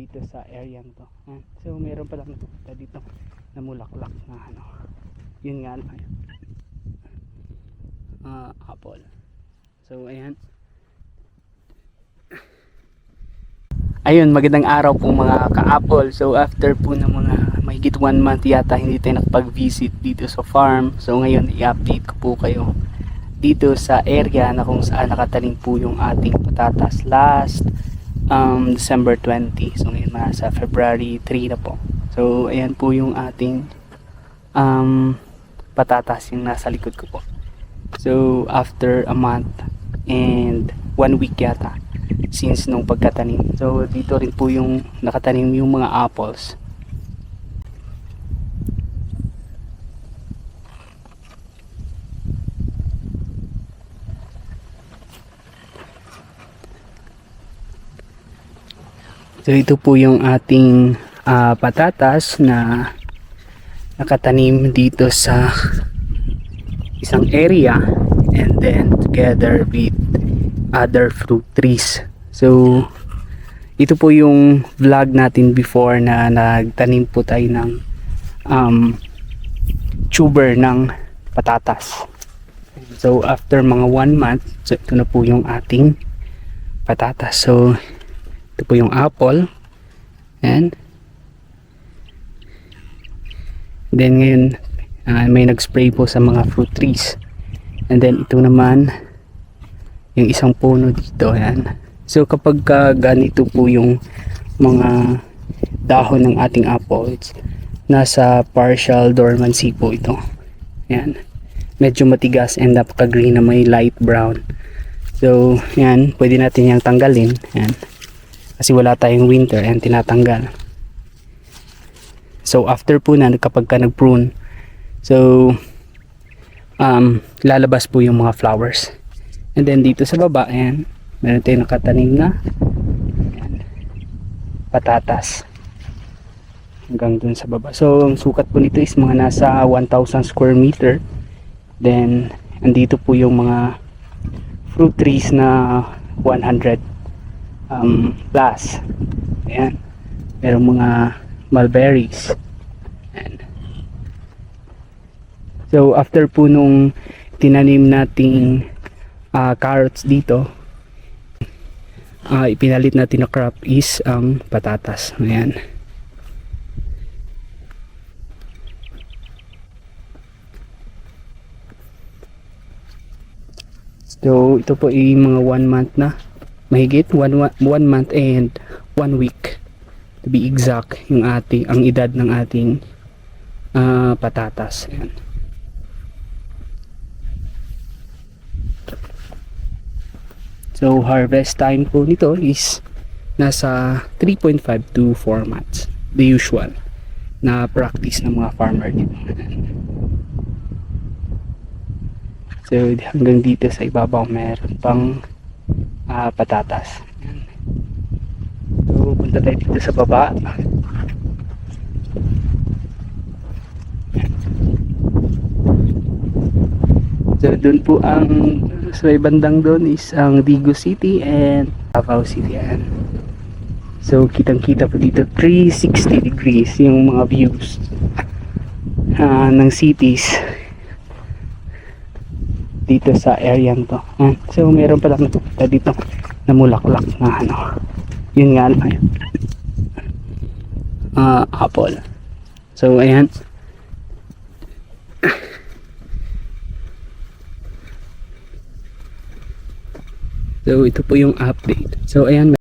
dito sa area to. So meron pa lang nakita dito na mulaklak na ano. Yun nga lang. Ah, apple. So ayan. Ayun, magandang araw po mga ka-apple. So after po ng mga mahigit one month yata hindi tayo nakapag-visit dito sa farm. So ngayon i-update ko po kayo dito sa area na kung saan nakatanim po yung ating patatas last um, December 20. So ngayon nasa February 3 na po. So ayan po yung ating um, patatas yung nasa likod ko po. So after a month and one week yata since nung pagkatanim. So dito rin po yung nakatanim yung mga apples. So ito po yung ating ah, patatas na nakatanim dito sa isang area and then together with other fruit trees. So ito po yung vlog natin before na nagtanim po tayo ng um, tuber ng patatas. So after mga one month, so ito na po yung ating patatas. So ito po yung apple. And then ngayon ah, may nag-spray po sa mga fruit trees. And then ito naman yung isang puno dito. Ayan. So kapag ka ganito po yung mga dahon ng ating apples, nasa partial dormancy po ito. Ayan. Medyo matigas and napaka-green na may light brown. So, yan, pwede natin yang tanggalin. Ayan kasi wala tayong winter and tinatanggal. So after po na kapag ka nag prune so um, lalabas po yung mga flowers. And then dito sa baba ayan meron tayong nakatanim na ayan, patatas. Hanggang dun sa baba. So ang sukat po nito is mga nasa 1,000 square meter. Then andito po yung mga fruit trees na 100 um, plus. Ayan. Merong mga mulberries. Ayan. So, after po nung tinanim nating ah, carrots dito, ah, ipinalit natin na crop is ang patatas. Ayan. So, ito po ay mga one month na mahigit one, wa- one month and one week to be exact yung ating ang edad ng ating ah, patatas Ayan. so harvest time po nito is nasa 3.5 to 4 months the usual na practice ng mga farmer dito so hanggang dito sa ibabaw meron pang ah, patatas. So, punta tayo dito sa baba. So, dun po ang sa may bandang doon is ang Digo City and Davao City. Yan. So, kitang-kita po dito 360 degrees yung mga views ah, ng cities dito sa area to. Ayan. So meron pa lang nakita dito na mulaklak na ano. Yun nga lang yun. Ah, apple. So ayan. So ito po yung update. So ayan